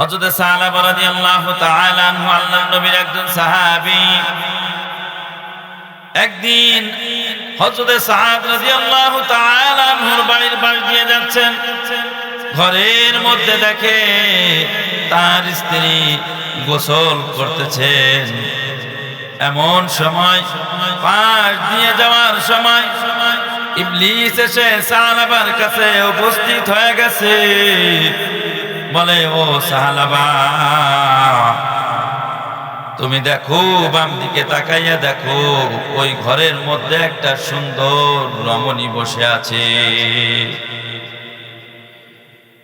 হযরত সাহাবা রাদিয়াল্লাহু তাআলা আনহু, আল্লাহর নবীর একজন সাহাবী। একদিন হযরত সাদ রাদিয়াল্লাহু তাআলা আনহুর বাড়ির পাশ দিয়ে যাচ্ছেন। ঘরের মধ্যে দেখে তার স্ত্রী গোসল করতেছেন। এমন সময় পাশ দিয়ে যাওয়ার সময় ইবলিস এসে সাহালাবার কাছে উপস্থিত হয়ে গেছে। বলে, ও সাহালাবা, তুমি দেখো বাম দিকে তাকাইয়া দেখো, ওই ঘরের মধ্যে একটা সুন্দর রমণী বসে আছে।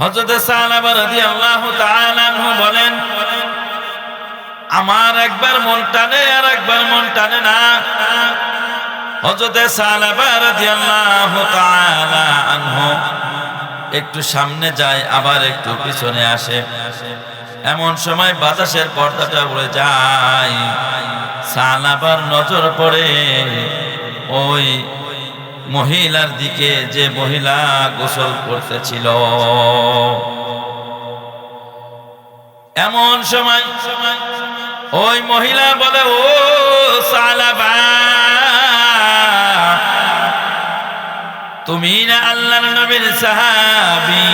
হযরত সাহাবা রাদিয়াল্লাহু তাআলা বলেন, আমার একবার মন টানে আর একবার মন টানে না। হযরত সাহাবা রাদিয়াল্লাহু তাআলা আনহু একটু সামনে যায়, আবার একটু পিছনে আসে। এমন সময় বাতাসের পর্দাটা উড়ে যায়। সালাবার নজর পড়ে ওই মহিলার দিকে যে মহিলা গোসল করতেছিল। এমন সময় ওই মহিলা বলে, ও সালাবা তুমি না আল্লাহর নবীর সাহাবি।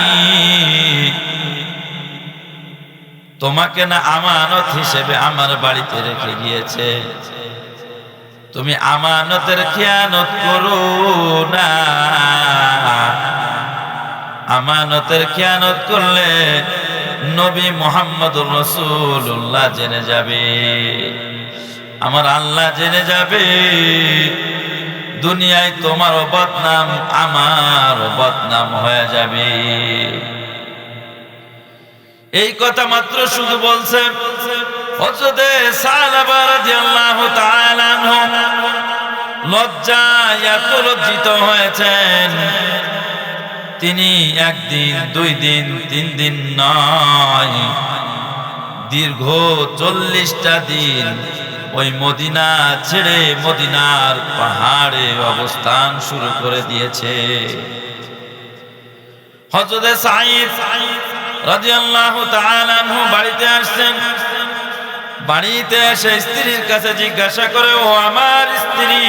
তোমাকে না আমানত হিসেবে আমার বাড়িতে রেখে গিয়েছে। তুমি আমানতের খেয়ানত করো না। আমানতের খেয়ানত করলে নবী মোহাম্মদ রসুল্লাহ জেনে যাবে। আমার আল্লাহ জেনে যাবে। দুনিয়ায় তোমার বদনাম আমার বদনাম হয়ে যাবে। এই কথা মাত্র শুধু বলছে এত লজ্জিত তিনি একদিন, দুই দিন, তিন দিন নয়, দীর্ঘ চল্লিশটা দিন ওই মদিনা ছেড়ে মদিনার পাহাড়ে অবস্থান শুরু করে দিয়েছে। হজরতে সাইদ রাদিয়াল্লাহু তাআলা আনহু বাড়িতে আসছেন। বাড়িতে এসে স্ত্রীর কাছে জিজ্ঞাসা করে, ও আমার স্ত্রী,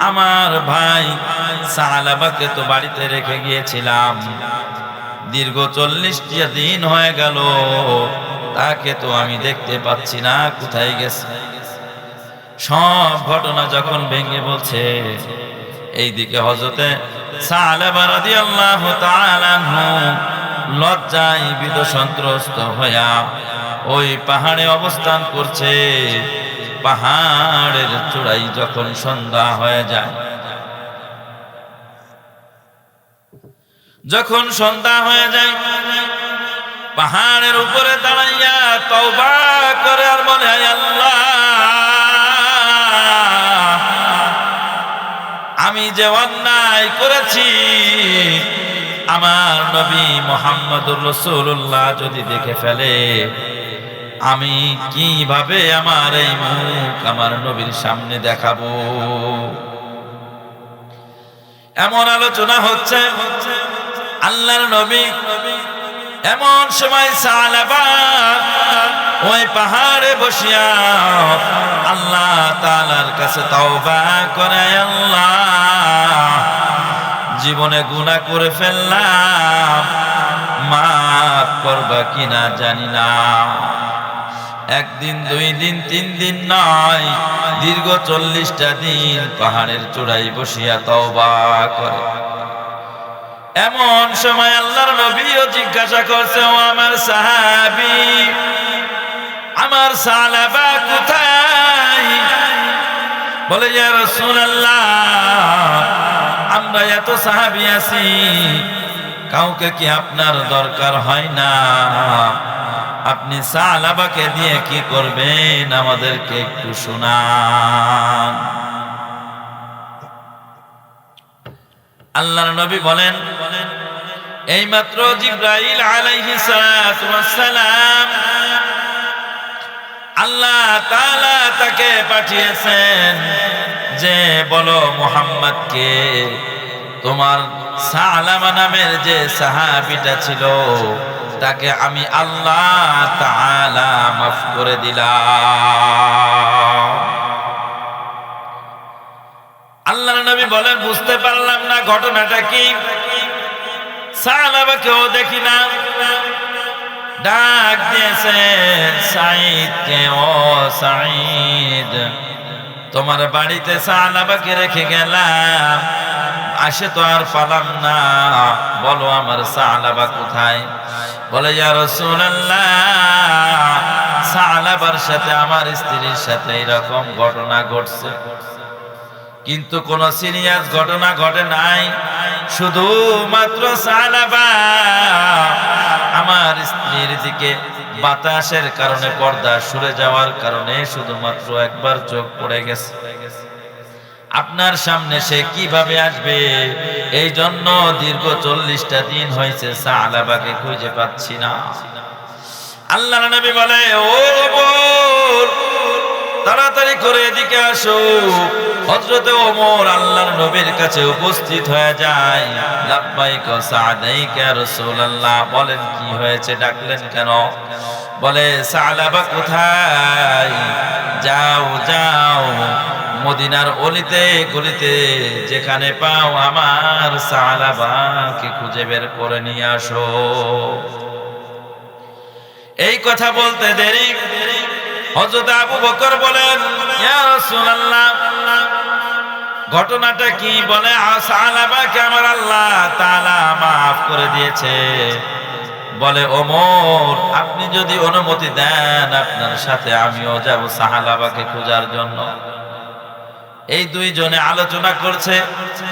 আমার ভাই সাহালাবাকে তো বাড়িতে রেখে গিয়েছিলাম। দীর্ঘ চল্লিশটি দিন হয়ে গেল। তাকে তো আমি দেখতে পাচ্ছি না, কোথায় গেছে? সব ঘটনা যখন ভেঙে বলছে, এইদিকে হজরতে লজ্জায় বিদ সন্ত্রস্ত হইয়া ওই পাহাড়ে অবস্থান করছে। পাহাড়ের চূড়াই যখন সন্ধ্যা হয়ে যায়, যখন সন্ধ্যা হয়ে যায় পাহাড়ের উপরে দাঁড়াইয়া তওবা করে আর বলে "হায় আল্লাহ, আমি যে অন্যায় করেছি, আমার নবী মোহাম্মদুর রসুল্লাহ যদি দেখে ফেলে, আমি কীভাবে আমার এই মুখ আমার নবীর সামনে দেখাবো? এমন আলোচনা হচ্ছে, আল্লাহর নবী নবী এমন সময় সালাবা ওই পাহাড়ে বসিয়া আল্লাহ তালার কাছে তওবা করে আল্লাহ জীবনে গুণা করে ফেললাম, মাফ করবা কিনা জানি না। একদিন, দুই দিন, তিন দিন নয়, দীর্ঘ চল্লিশটা দিন পাহাড়ের চূড়াই বসিয়া তওবা করে। এমন সময় আল্লাহর নবীও জিজ্ঞাসা করছে, ও আমার সাহাবি, আমার সালাবা কোথায়? বলে, ইয়া রাসূলুল্লাহ, আমরা এত সাহাবি আছি, কাউকে কি আপনার দরকার হয় না? আপনি সালাবাকে দিয়ে কি করবেন? আমাদেরকে একটু শোনান। আল্লাহর নবী বলেন এইমাত্র জিব্রাইল আলাইহি সালাম আল্লাহ তাআলা তাকে পাঠিয়েছেন যে, বলো মোহাম্মদকে, তোমার সালামা নামের যে সাহাবিটা ছিল, তাকে আমি আল্লাহ তাআলা মাফ করে দিলাম। আল্লাহর নবী বলেন, বুঝতে পারলাম না ঘটনাটা কি? সালাবাকেও দেখি না। ডাক দিয়েছে সাইদকে ও সাইদ তোমার বাড়িতে সালাবাকে রেখে গেলাম। আসে তো আর পালাম না। বলো আমার সালাবা কোথায়? বলে, ইয়া রাসূলুল্লাহ সালাবার সাথে আমার স্ত্রীর সাথে এরকম ঘটনা ঘটছে। কিন্তু কোন সিরিয়াস ঘটনা ঘটে নাই। শুধু মাত্র সালাবা। আমার স্ত্রীর দিকে বাতাসের কারণে পর্দা সরে যাওয়ার কারণে শুধুমাত্র একবার চোখ পড়ে গেছে। আপনার সামনে সে কীভাবে আসবে? এই জন্য দীর্ঘ চল্লিশটা দিন হয়েছে সালাবাকে খুঁজে পাচ্ছি না। আল্লাহ নবী বলে, ও তাড়াতাড়ি করে এদিকে আসো। হযরতে ওমর আল্লাহর নবীর কাছে উপস্থিত হয়ে যায়। লাব্বাইক সাদাইক রাসূলুল্লাহ। বলেন, কি হয়েছে? ডাকলেন কেন? বলে, সালাবা কোথায়? যাও যাও। মদিনার অলিতে গলিতে যেখানে পাও আমার সালাবাকে খুঁজে বের করে নিয়ে আসো। এই কথা বলতে দেরি দেরি। হযরত আবু বকর বলেন, ইয়া রাসূলুল্লাহ, ঘটনাটা কি? বলে সাহাবাকে আমার আল্লাহ তাআলা maaf করে দিয়েছে। বলে, ওমর, আপনি যদি অনুমতি দেন আপনার সাথে আমিও যাব সাহালাবাকে খোঁজার জন্য। এই দুইজনে আলোচনা করছে।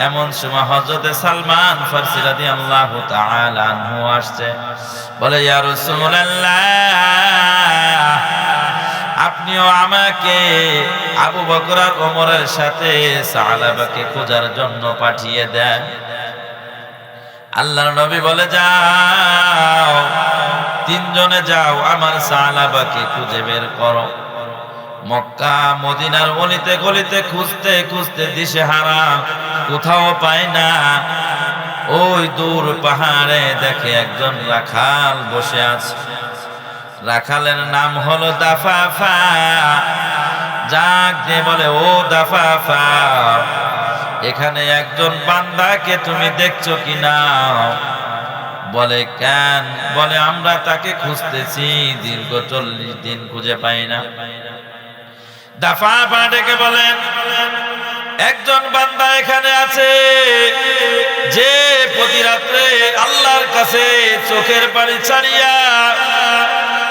এমন সময় হজরতে সালমান ফার্সি রাদিয়াল্লাহু তাআলা আনহু আসছে। বলে, ইয়া রাসূলুল্লাহ আপনিও আমাকে আবু বকর আর ওমরের সাথে সাহালাবাকে খোঁজার জন্য পাঠিয়ে দেন। আল্লাহর নবী বলে, যাও, তিনজনে যাও, আমার সাহালাবাকে খুঁজে বের করো। মক্কা, মদিনার অলিতে গলিতে খুঁজতে খুঁজতে দিশে হারা কোথাও পায় না। ওই দূর পাহাড়ে দেখে একজন রাখাল বসে আছে। রাখালের নাম হলো দাফাফা। যাক যে বলে, ও দাফাফা, এখানে একজন বান্দাকে তুমি দেখছ কি না বলে, কেন? বলে, আমরা তাকে খুঁজতেছি, দীর্ঘ চল্লিশ দিন খুঁজে পাই না। দাফা ডেকে বলেন, একজন বান্দা এখানে আছে, যে প্রতি রাত্রে আল্লাহর কাছে চোখের পানি ছাড়িয়া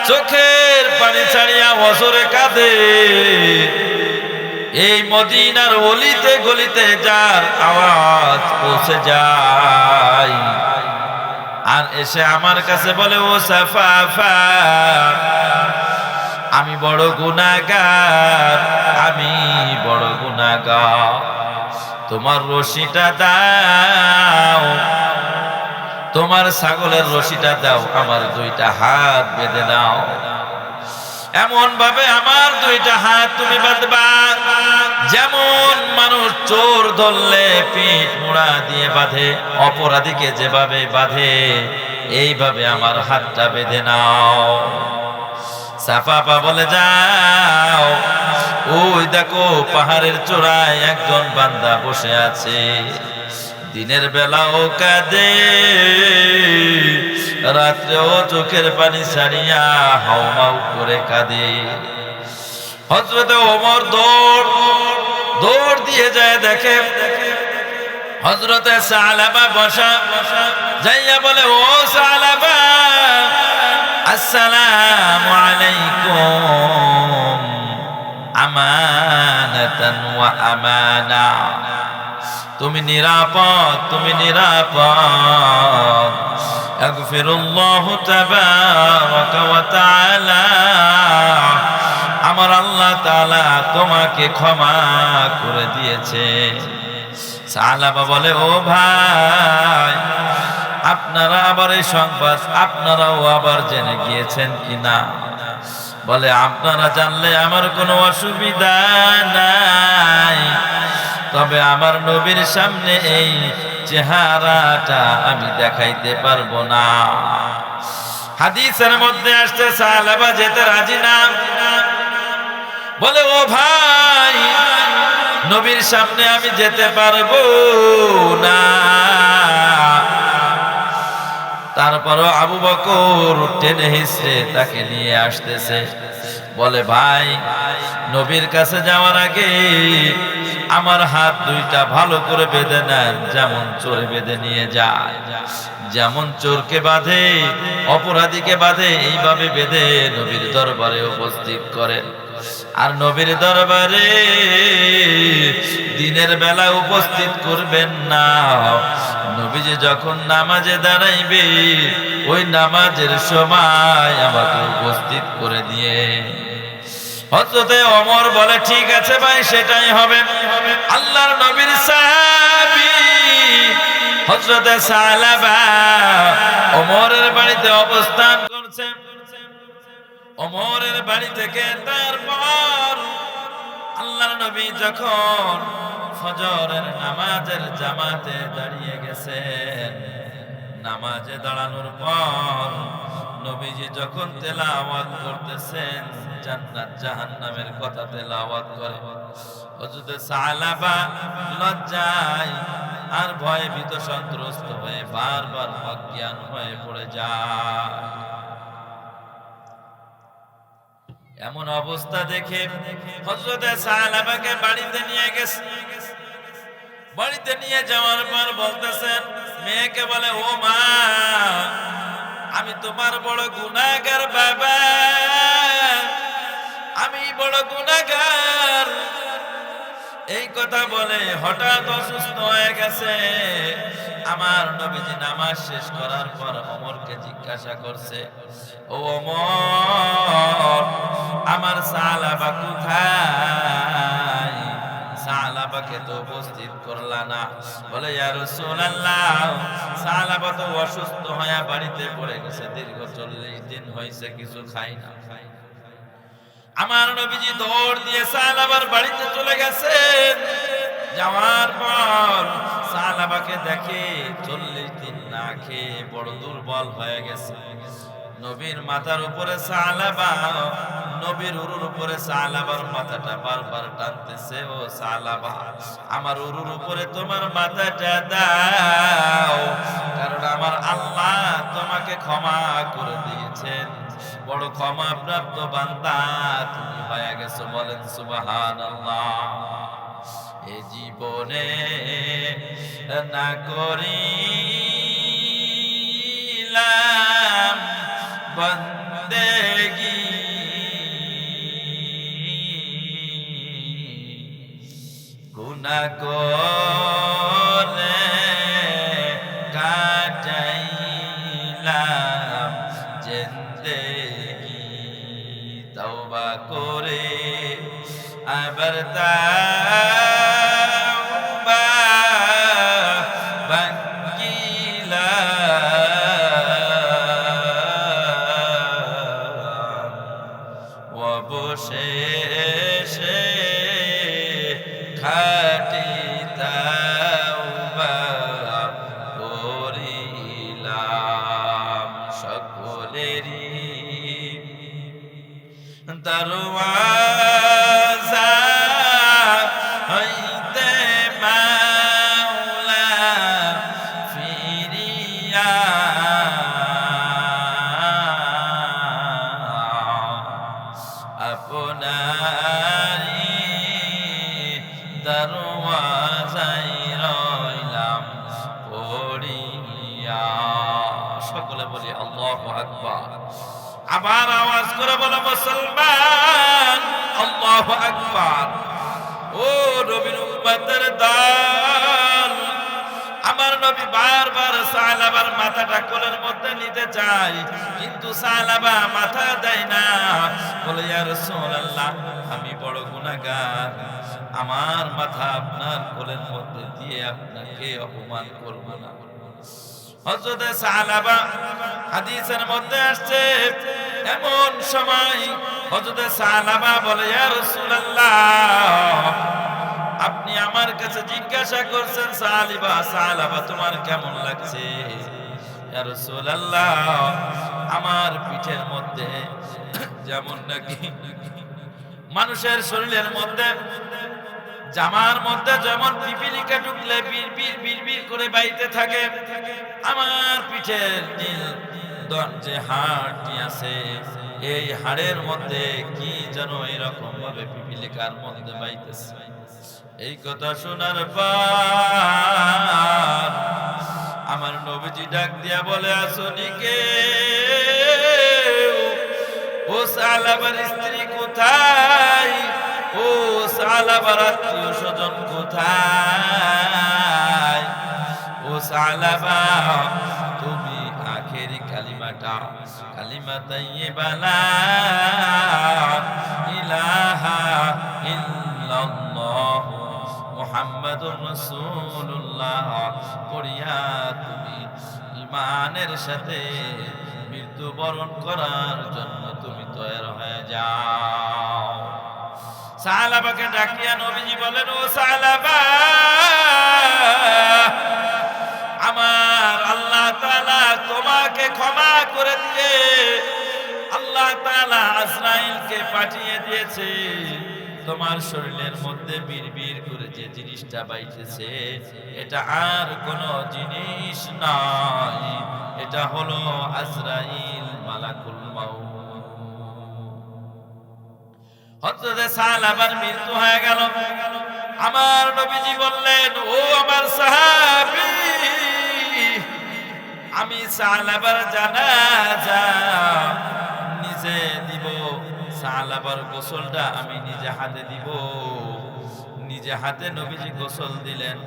চোখের পানি ছাড়িয়া বছরে কাঁদে। এই মদিনার অলিতে গলিতে যার আওয়াজ পৌঁছে যায়। আর এসে আমার কাছে বলে, ও সাফাফা, আমি বড় গুনাগার আমি বড় গুনাগার তোমার রশিটা দাও তোমার ছাগলের রশিটা দাও, আমার দুইটা হাত বেঁধে দাও এমন ভাবে আমার দুইটা হাত তুমি বাঁধবা। যেমন মানুষ চোর ধরলে পিঠ মুড়া দিয়ে বাঁধে, অপরাধীকে যেভাবে বাঁধে, এইভাবে আমার হাতটা বেঁধে নাও। সাফাপা বলে যাও, ওই দেখো পাহাড়ের চূড়ায় একজন বান্দা বসে আছে। দিনের বেলাও কাঁদে, রাত্রেও চোখের পানি ছাড়িয়া হাউমাউ করে কাঁদে। হজরতে ওমর দৌড় দৌড় দিয়ে যায় দেখে হজরতে সালাবা বসা, যাইয়া বলে, ও সালাবা আসসালামু আলাইকুম। আমানাতান ওয়া আমানা। তুমি নিরাপদ তুমি নিরাপদ। আগফিরুল্লাহু তাবারাকা ওয়া তাআলা। আমার আল্লাহ তাআলা তোমাকে ক্ষমা করে দিয়েছে। সালাবা বলে, ও ভাই, আপনারা আবার এই সংবাদ, আপনারাও আবার জেনে গিয়েছেন কিনা? বলে, আপনারা জানলে আমার কোনো অসুবিধা নাই। তবে আমার নবীর সামনে এই চেহারাটা আমি দেখাইতে পারব না। হাদিসের মধ্যে আসছে সালাবা যেতে রাজি না। বলে, ও ভাই, নবীর সামনে আমি যেতে পারব না। তারপরও আবু বকর টেনে হিসড়ে তাকে নিয়ে আসতেছে। বলে, ভাই, নবীর কাছে যাওয়ার আগে আমার হাত দুইটা ভালো করে বেঁধে নেন, যেমন চোর বেঁধে নিয়ে যায়। যেমন চোরকে বাঁধে, অপরাধীকে বাঁধে, এইভাবে বেঁধে নবীর দরবারে উপস্থিত করেন আর নবীর দরবারে দিনের বেলা উপস্থিত করবেন না। নবীজি যখন নামাজে দাঁড়াইবে, ওই নামাজের সময় আমাকে উপস্থিত করে দিয়ে। হজরতে অমর বলে, ঠিক আছে ভাই, সেটাই হবে। আল্লাহর নবীর সাহাবী হজরতে সালাবা ওমরের বাড়িতে অবস্থান করছে। অমরের বাড়ি থেকে তারপর আল্লাহর নবী যখন ফজরের নামাজের জামাতে দাঁড়িয়ে গেছেন, নামাজে দাঁড়ানোর পর নবীজি যখন তেলাওয়াত করতেছেন, জান্নাত জাহান্নামের কথা তেলাওয়াত করে। হযরত সালাবা লজ্জায় আর ভয়ে ভীত সন্ত্রস্ত হয়ে বারবার অজ্ঞান হয়ে পড়ে যায়। এমন অবস্থা দেখে সালাবাকে বাড়িতে নিয়ে গেছে। বাড়িতে নিয়ে যাওয়ার পর বলতেছেন, মেয়েকে বলে, ও মা, আমি তোমার বড় গুণাগার বাবা। আমি বড় গুনাহগার। এই কথা বলে হঠাৎ অসুস্থ হয়ে গেছে। আমার নবীজি নামাজ শেষ করার পর অমরকে জিজ্ঞাসা করছে, ও অমর, আমার সালাবা কোথায়? সালাবাকে তো উপস্থিত করলা না। বলে, ইয়া রাসূলুল্লাহ, সালাবা তো অসুস্থ হয়ে বাড়িতে পড়ে গেছে, দীর্ঘ চল্লিশ দিন হয়েছে, কিছু খাই না। খাই না আমার নবীজি দৌড় দিয়ে সালাবার বাড়িতে চলে গেছেন। যাওয়ার পর সালাবাকে দেখে চল্লিশ দিন না খেয়ে বড় দুর্বল হয়ে গেছে। নবীর মাথার উপরে সালাবা নবীর উরুর উপরে সালাবার মাথাটা বারবার টানতেছে, ও সালাবা আমার উরুর উপরে তোমার মাথাটা দাও, কারণ আমার আল্লাহ তোমাকে ক্ষমা করে দিয়েছেন। বড় ক্ষমা প্রাপ্ত বান্দা, তুমি হয়ে গেছো বলেন সুবাহান এ জীবনে না করিলাম বন্দেগি। গুনা করে দরওয়াজা হইতে মাওলা ফিরিয়া আপনারি দরওয়াজাই রইলাম পড়িয়া। সকলে বলি আল্লাহু আকবার। আবার আওয়াজ করে বলো, মুসলমান। আল্লাহু আকবার। ও নবীর উম্মতের দল, আমার নবী বারবার সালাবার মাথাটা কোলের মধ্যে নিতে চায়, কিন্তু সালাবা মাথা দেয় না। বলে, ইয়া রাসূলুল্লাহ, আমি বড় গুনাহগার। আমার মাথা আপনার কোলের মধ্যে দিয়ে আপনাকে অপমান করব না। হযরতে সালাবা হাদিসের মধ্যে আসছে, এমন সময় হযরতে সালাবা বলে, ইয়া রাসূলুল্লাহ, আপনি আমার কাছে জিজ্ঞাসা করছেন সালিবা সালাবা তোমার কেমন লাগছে? আমার পিঠের মধ্যে যেমন নাকি মানুষের শরীরের মধ্যে, জামার মধ্যে যেমন পিপিলিকা ঢুকলে বীর বীর বীর বীর করে বাইতে থাকে, আমার পিঠের যে হাড়টি আছে এই হাড়ের মধ্যে কি যেন এরকম ভাবে পিপিলিকার মধ্যে বাইতেছে। এই কথা শোনার পর আমার নবীজি ডাক দিয়া বলে, আসনি কে? ও সালাবার স্ত্রী কোথায়? ও সালাবার আত্মীয় স্বজন কোথায়? ও সালাবা তুমি আখেরি কালিমাটা মুহাম্মাদুর রাসূলুল্লাহ, পড়িয়া তুমি ইমানের সাথে মৃত্যুবরণ করার জন্য তুমি তৈরি হয়ে যাও। সাহালাবাকে ডাকিয়া নবীজি বলেন, ও সাহালাবা পাঠিয়ে দিয়েছে। তোমার শরীরের মধ্যে বিড়বিড় করে যে জিনিসটা বাইতেছে, এটা আর কোন জিনিস নয় এটা হলো আজরাইল মালাকুল মাউত। হযরতে সাহাবার মৃত্যু হয়ে গেল। আমার নবীজি বললেন, ও আমার সাহাবী, আমি সাহাবার জানাজা নিজে দিব সাহাবার গোসলটা আমি নিজে হাতে দিব। নিজে হাতে নবীজি গোসল দিলেন,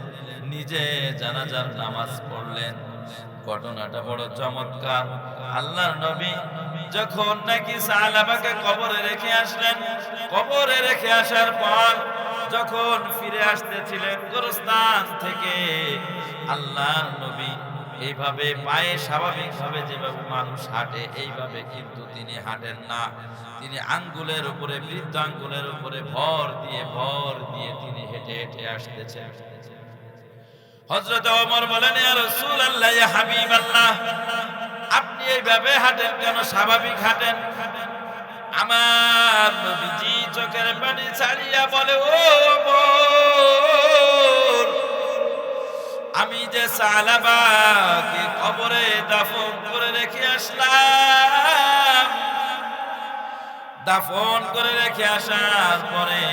নিজে জানাজার নামাজ পড়লেন। ঘটনাটা বড় চমৎকার। আল্লাহর নবী যখন নাকি সাহাবাকে কবরে রেখে আসলেন, কবরে রেখে আসার পর যখন ফিরে আসতেছিলেন গোরস্থান থেকে, আল্লাহর নবী এইভাবে পায়ে স্বাভাবিকভাবে যেভাবে মানুষ হাঁটে, এইভাবে কিন্তু তিনি হাঁটেন না। তিনি আঙ্গুলের উপরে বৃদ্ধ আঙ্গুলের উপরে ভর দিয়ে ভর দিয়ে তিনি হেঁটে হেঁটে আসতেছেন। হযরত ওমর বলেন আপনি এইভাবে হাঁটেন কেন? স্বাভাবিক হাঁটেন? আমার নবীজি চোখের পানি ছাড়িয়া বলে, ও আমি যে সালাবাকে কবরে দাফন করে রেখে আসলাম, দাফন করে রেখে আসার পরে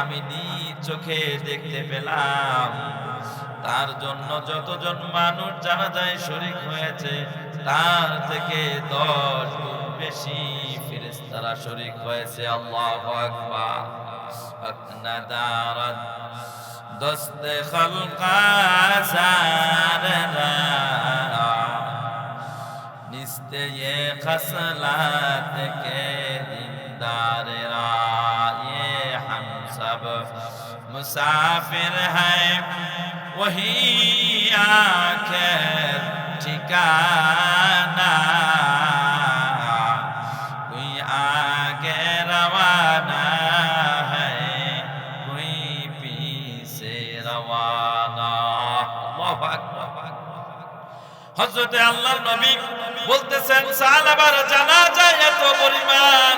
আমি নিজ চোখে দেখতে পেলাম, তার জন্য যতজন মানুষ জানা যায় শরিক হয়েছে, তার থেকে দশ গুণ বেশি ফেরেশতারা শরিক হয়েছে। আল্লাহু আকবার। দস্ত খলকা সাররা निस्ते ये खसलात के दीनदार ये हम सब मुसाफिर हैं वही आखिर ठिकाना হজরতে আল্লাহর নবী বলতেছেন সাহাবার জানা যায় এত পরিমাণ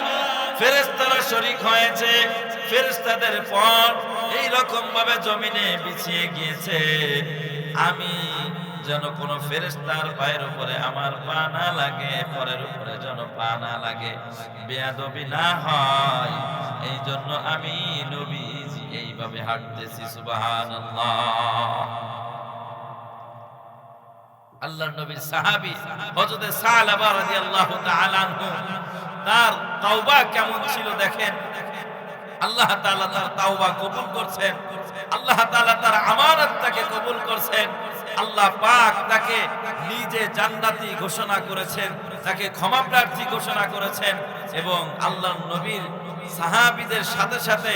ফেরেশতারা শরীক হয়েছে, ফেরেশতাদের পর এই রকম ভাবে জমিনে বিছিয়ে গিয়েছে। আমি যেন কোনো ফেরেশতার পায়ের উপরে আমার পা না লাগে, পরের উপরে যেন পা না লাগে। বেয়াদবি না হয় এই জন্য আমি নবীজি এইভাবে হাঁটতেছি, সুবহানাল্লাহ। আল্লাহর নবীর সাহাবী হযরত সালাবা রাদিয়াল্লাহু তাআলা আনহু, তার তাওবা কেমন ছিল দেখেন? আল্লাহ তাআলা তার তাওবা কবুল করছেন, আল্লাহ তাআলা তার আমানতটাকে কবুল করছেন, আল্লাহ পাক তাকে নিজে জান্নাতি ঘোষণা করেছেন, তাকে ক্ষমা প্রার্থী ঘোষণা করেছেন এবং আল্লাহর নবীর সাহাবীদের সাথে সাথে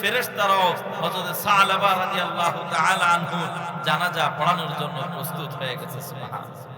ফেরেশতারাও হযরত সালাবা রাদিয়াল্লাহু তাআলা আনহু জানাজা পড়ানোর জন্য প্রস্তুত হয়ে গেছে, সুবহানাল্লাহ।